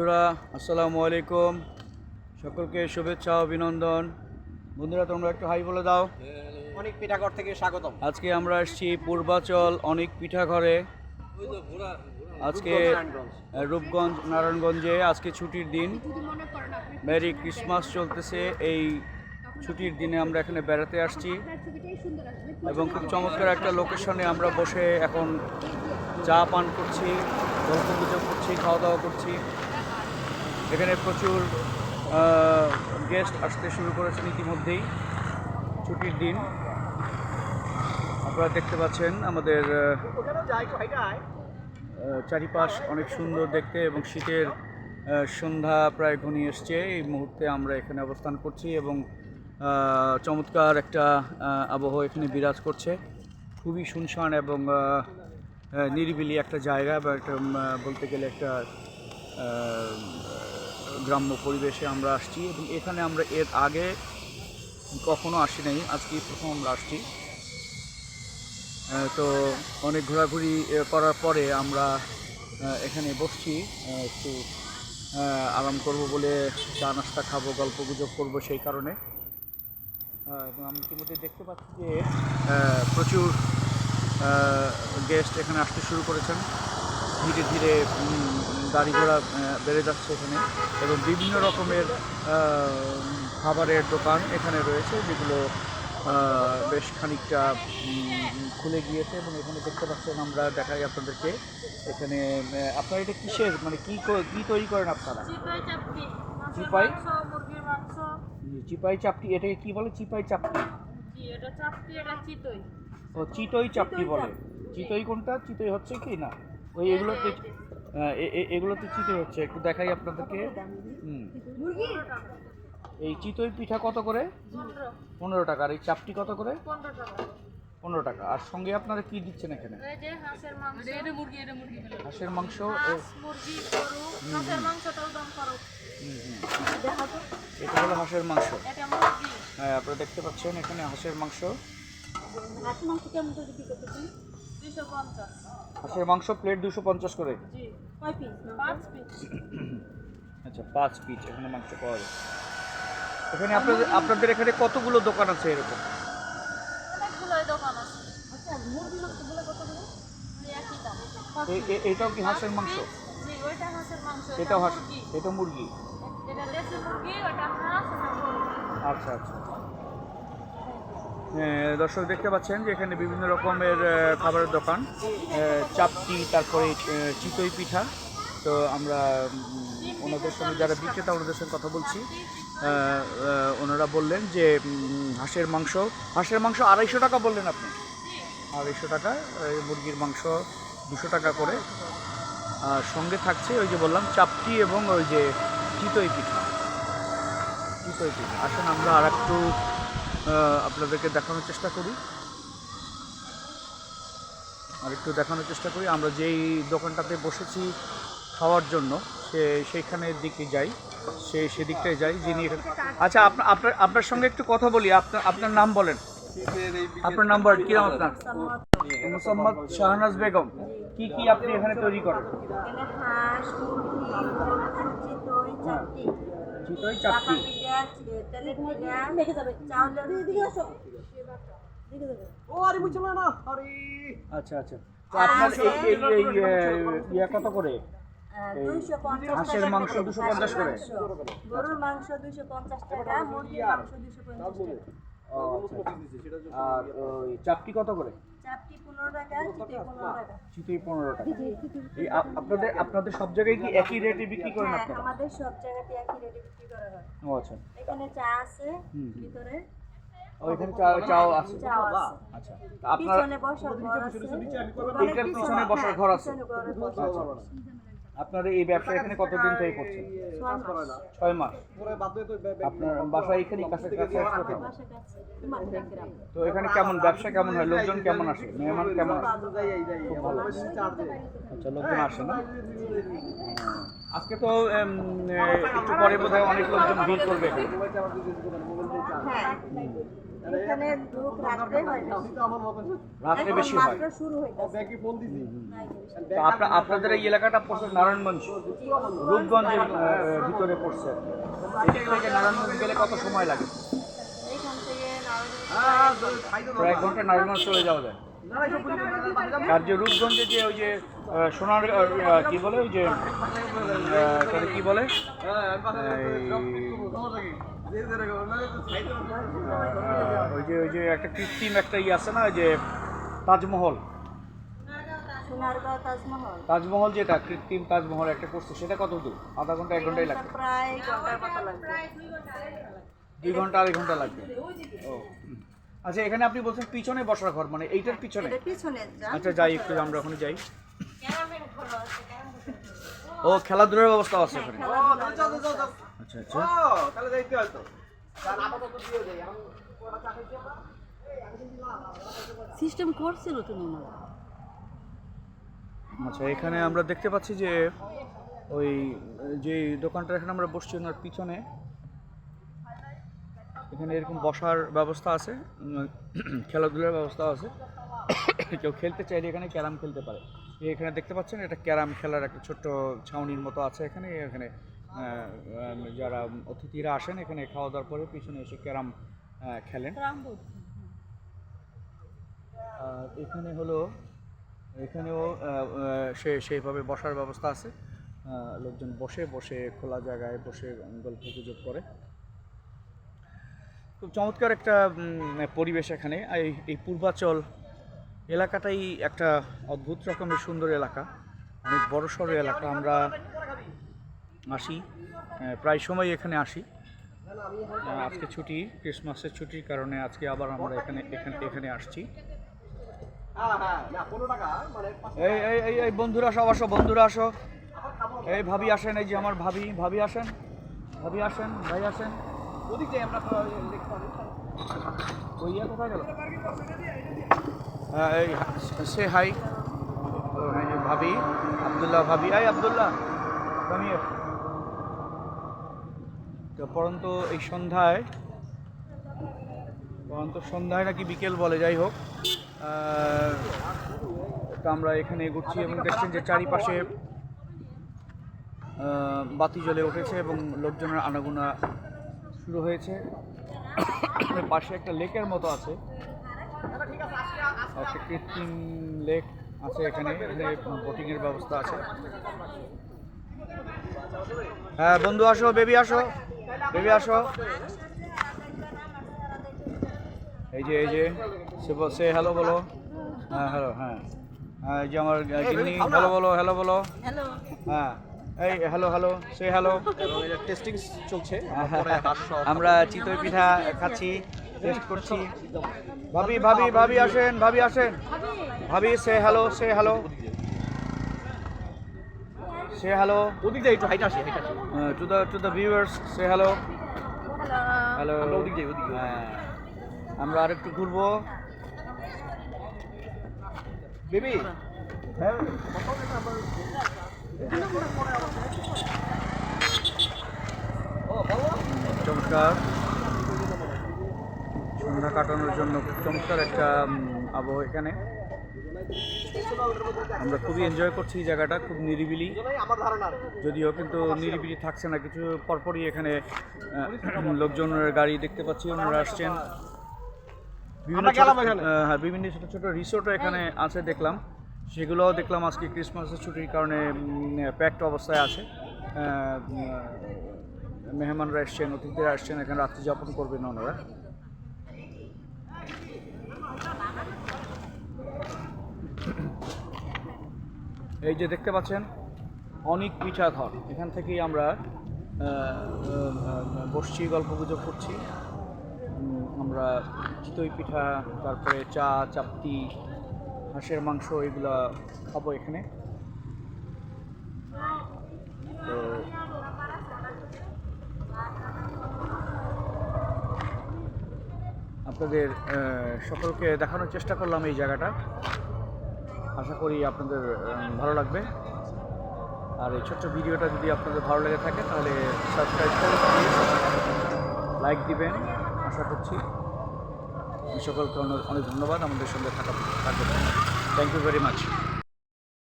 বন্ধুরা আসসালামু আলাইকুম। সকলকে শুভেচ্ছা অভিনন্দন। বন্ধুরা তোমরা একটু হাই বলে দাও। অনেক পিঠাঘর থেকে স্বাগতম। আজকে আমরা আসছি পূর্বাচল অনেক পিঠাঘরে। আজকে রূপগঞ্জ নারায়ণগঞ্জে আজকে ছুটির দিন। মেরি ক্রিসমাস চলতেছে। এই ছুটির দিনে আমরা এখানে বেড়াতে আসছি। এবং খুব চমৎকার একটা লোকেশনে আমরা বসে এখন চা পান করছি গল্প করছি খাওয়া দাওয়া করছি। এখানে প্রচুর গেস্ট আসতে শুরু করেছেন ইতিমধ্যেই, ছুটির দিন। আপনারা দেখতে পাচ্ছেন আমাদের চারিপাশ অনেক সুন্দর দেখতে এবং শীতের সন্ধ্যা প্রায় ঘনিয়ে এসছে। এই মুহূর্তে আমরা এখানে অবস্থান করছি এবং চমৎকার একটা আবহাওয়া এখানে বিরাজ করছে। খুবই শুনশান এবং নিরিবিলি একটা জায়গা বা একটা বলতে গেলে একটা গ্রাম্য পরিবেশে আমরা আসছি এবং এখানে আমরা এর আগে কখনো আসি নাই আজকে প্রথম আমরা আসছি। তো অনেক ঘোরাঘুরি করার পরে আমরা এখানে বসছি। একটু আরাম করব বলে চা নাস্তা খাব, গল্প গুজব করব সেই কারণে। এবং আমি ইতিমধ্যে দেখতে পাচ্ছি যে প্রচুর গেস্ট এখানে আসতে শুরু করেছেন। ধীরে ধীরে গাড়ি ঘোড়া বেড়ে যাচ্ছে এখানে এবং বিভিন্ন রকমের খাবারের দোকান এখানে রয়েছে যেগুলো বেশ খানিকটা খুলে গিয়েছে এবং এখানে দেখতে পাচ্ছেন আমরা দেখাই আপনাদেরকে এখানে আপনারা এটা কিসের? মানে কি ক- তৈরি করেন আপনারা? চিপাই চিপাই? চাপটি এটাকে কি বলে? চিপাই চাপটি? ও চিতই চাপটি বলে। চিতই কোনটা? চিতই হচ্ছে কি? না। ওই এগুলোতে এগুলোতে চিতই হচ্ছে একটু দেখাই আপনাদেরকে। হুম। এই চিতই পিঠা কত করে? পনেরো। টাকা। আর এই চাপটি কত করে? পনেরো টাকা। আর সঙ্গে আপনারা কি দিচ্ছেন এখানে? হাঁসের মাংস। এটা মুরগি এটা মুরগি হাঁসের মাংস ও- হাঁস মুরগি গরু হাঁসের মাংসটাও দাম করো হুম, হুম। এটা হলো হাঁসের মাংস। হ্যাঁ আপনারা দেখতে পাচ্ছেন এখানে হাঁসের মাংস। মাংস দুশো পঞ্চাশ। করে। জি কয় পিস পাঁচ পিস আচ্ছা পাঁচ পিস এখানে মাংস পাওয়া যায়। এখানে আপনাদের আপনাদের এখানে কতগুলো দোকান আছে এরকম? অনেকগুলোই দোকান আছে। আচ্ছা এটাও কি হাঁসের মাংস? জি ওইটা হাঁসের মাংস এটা এটাও হাঁস এটা মুরগি। দেশি আচ্ছা আচ্ছা। দর্শক দেখতে পাচ্ছেন যে এখানে বিভিন্ন রকমের খাবারের দোকান। চাপটি, তারপরে চিতই পিঠা। তো আমরা ওনাদের সঙ্গে যারা বিক্রেতা, ওনাদের সঙ্গে কথা বলছি। ওনারা বললেন যে হাঁসের মাংস হাঁসের মাংস আড়াইশো টাকা বললেন আপনি? আড়াইশো টাকা মুরগির মাংস দুশো টাকা করে। আর সঙ্গে থাকছে ওই যে বললাম, চাপটি এবং ওই যে চিতই পিঠা। চিতই পিঠা। আসুন আমরা আর একটু আপনাদেরকে দেখানোর চেষ্টা করি। আর একটু দেখানোর চেষ্টা করি। আমরা যেই দোকানটাতে বসেছি খাওয়ার জন্য, সে সেইখানের দিকে যাই, সে সেদিকটায় যাই, যিনি আচ্ছা আপনার আপনার সঙ্গে একটু কথা বলি। আপনার আপনার নাম বলেন। আপনার নাম্বার, কি নাম আপনার? মোসাম্মদ শাহনাজ বেগম। কি কি আপনি এখানে তৈরি করেন? চিতই চাপটি আচ্ছা আচ্ছা তো আপনার এই এই এই ইয়া কত করে এই দুইশো পঞ্চাশ হাঁসের মাংস করে, 250 করে? মাংস। গরুর মাংস দুইশো পঞ্চাশ টাকা মুরগির মাংস দুইশো পঞ্চাশ টাকা আচ্ছা। আর ওই চাপটি কত করে চাপটি পনেরো টাকা চিতই পনেরো টাকা। চিতই পনেরো টাকা। এই আপনাদের আপনাদের সব জায়গায় কি একই রেটে বিক্রি করেন হ্যাঁ আপনারা? আমাদের সব জায়গাতে একই রেটে বিক্রি করা হয়। ও আচ্ছা। এখানে চা আছে। ভিতরে। ওইখানে চা চাও আছে। আচ্ছা। আপনার পিছনে বসার ঘর আছে। পিছনে বসার ঘর আছে। আচ্ছা। আপনার এই ব্যবসা এখানে কতদিন থেকে করছেন ছয় মাস। আপনার বাসা এখানে কাছে কাছে আসতে বাসার কাছে মাঠের গ্রাম তো এখানে কেমন ব্যবসা কেমন হয় লোকজন কেমন আসে মেহমান কেমন আসে আচ্ছা লোকজন আসে না আজকে তো একটু পরে বোধহয় অনেক লোকজন ভিড় করবে এখানে হ্যাঁ লোক রাত্রে হয় না। রাত্রে বেশি হয়। মাত্র শুরু হইতাছে। তো। আপনা- আপনাদের এই এলাকাটা পড়ছে নারায়ণগঞ্জ। রূপগঞ্জের ভিতরে পড়ছে। এখান থেকে নারায়ণগঞ্জ গেলে কত সময় লাগে? এইখান থেকে নারায়ণগঞ্জ প্রায় এক ঘণ্টা নারায়ণগঞ্জ চলে যাওয়া যায়। আর যে রূপগঞ্জে যে ওই যে সোনার কি বলে ওই যে কি বলে? ওই যে ওই যে একটা কৃত্রিম একটা ইয়ে আছে না যে তাজমহল। তাজমহল। যেটা কৃত্রিম তাজমহল একটা করছে সেটা কত দূর? আধা ঘণ্টা এক ঘন্টাই লাগবে। দুই ঘণ্টা আড়াই ঘণ্টা লাগবে। ও। আচ্ছা এখানে আপনি বলছেন পিছনে বসার ঘর মানে এইটার পিছনে? আচ্ছা যাই একটু আমরা ওখানে যাই। ও খেলাধুলার ব্যবস্থা আছে এখানে। আচ্ছা আচ্ছা। তাহলে যাইতে হয়তো সিস্টেম করছিল তুমি না আচ্ছা এখানে আমরা দেখতে পাচ্ছি যে ওই যে দোকানটা এখানে আমরা বসছি ওনার পিছনে এখানে এরকম বসার ব্যবস্থা আছে খেলাধুলার ব্যবস্থা আছে। কেউ খেলতে চাইলে এখানে ক্যারাম খেলতে পারে। এখানে দেখতে পাচ্ছেন এটা ক্যারাম খেলার একটা ছোট্ট ছাউনির মতো আছে এখানে। এখানে যারা অতিথিরা আসেন এখানে খাওয়া দাওয়ার পরে পিছনে এসে ক্যারাম খেলেন। আর এখানে হলো এখানেও সে সেইভাবে বসার ব্যবস্থা আছে। লোকজন বসে বসে খোলা জায়গায় বসে গল্প গুজব করে। খুব চমৎকার একটা পরিবেশ এখানে। এই এই পূর্বাচল এলাকাটাই একটা অদ্ভুত রকমের সুন্দর এলাকা। অনেক বড় সড়ো এলাকা। আমরা আসি প্রায় সময় এখানে আসি। আজকে ছুটি, ক্রিসমাসের ছুটির কারণে আজকে আবার আমরা এখানে এখানে এখানে আসছি। এই এই এই বন্ধুরা সব আসো, বন্ধুরা আসো। এই ভাবি আসেন, এই যে আমার ভাবি ভাবি আসেন ভাবি আসেন, ভাই আসেন। আমরা ওই ইয়ে কোথায় গেল? Say hi. ভাবি, আবদুল্লাহ ভাবি আই আবদুল্লাহ কাম তো পরন্তু এই সন্ধ্যায়, পরন্ত সন্ধ্যায় নাকি বিকেল বলে, যাই হোক। তো আমরা এখানে ঘুরছি এবং দেখছেন যে চারিপাশে বাতি জ্বলে উঠেছে এবং লোকজনের আনাগোনা শুরু হয়েছে। পাশে একটা লেকের মতো আছে। একটা কৃত্রিম লেক আছে এখানে এখানে বোটিংয়ের ব্যবস্থা আছে। হ্যাঁ বন্ধু আসো বেবি আসো। বেবি আসো। এই যে এই যে সে সে হ্যালো বলো। হ্যাঁ হ্যালো হ্যাঁ। হ্যাঁ, এই যে আমার গিন্নি হ্যালো বলো হ্যালো বলো। হ্যাঁ এই hello hello say hello testing চলছে হ্যাঁ, আমরা চিতই পিঠা খাচ্ছি। টেস্ট করছি। ভাবি ভাবি ভাবি আসেন ভাবি আসেন। ভাবি say hello say hello say hello ওদিক যাই একটু হাইট আসি হাইট আসি। To the to the viewers say hello hello ওদিক যাই ওদিক হ্যাঁ। আমরা আরেকটু ঘুরবো। বেবি। হ্যাঁ চমৎকার। সন্ধ্যা কাটানোর জন্য খুব চমৎকার একটা আবহাওয়া এখানে। আমরা খুবই এনজয় করছি এই জায়গাটা খুব নিরিবিলি। যদিও কিন্তু নিরিবিলি থাকছে না কিছু পরপরই এখানে লোকজনের গাড়ি দেখতে পাচ্ছি ওনারা আসছেন। বিভিন্ন হ্যাঁ বিভিন্ন ছোট ছোট রিসোর্টও এখানে আছে দেখলাম। সেগুলোও দেখলাম আজকে ক্রিসমাসের ছুটির কারণে প্যাকড অবস্থায় আছে। মেহমানরা এসছেন অতিথিরা আসছেন এখানে রাত্রি যাপন করবেন ওনারা। এই যে দেখতে পাচ্ছেন, অনেক পিঠা ঘর। এখান থেকেই আমরা বসছি গল্প গুজব করছি আমরা চিতই পিঠা, তারপরে চা চাপটি হাঁসের মাংস, এগুলা খাব এখানে। তো আপনাদের সকলকে দেখানোর চেষ্টা করলাম এই জায়গাটা। আশা করি আপনাদের ভালো লাগবে। আর এই ছোট্ট ভিডিওটা যদি আপনাদের ভালো লেগে থাকে, তাহলে সাবস্ক্রাইব করে লাইক দিবেন। আশা করছি সকলকে অনেক অনেক ধন্যবাদ। আমাদের সঙ্গে থাকা থাকবে থ্যাংক ইউ ভেরি মাচ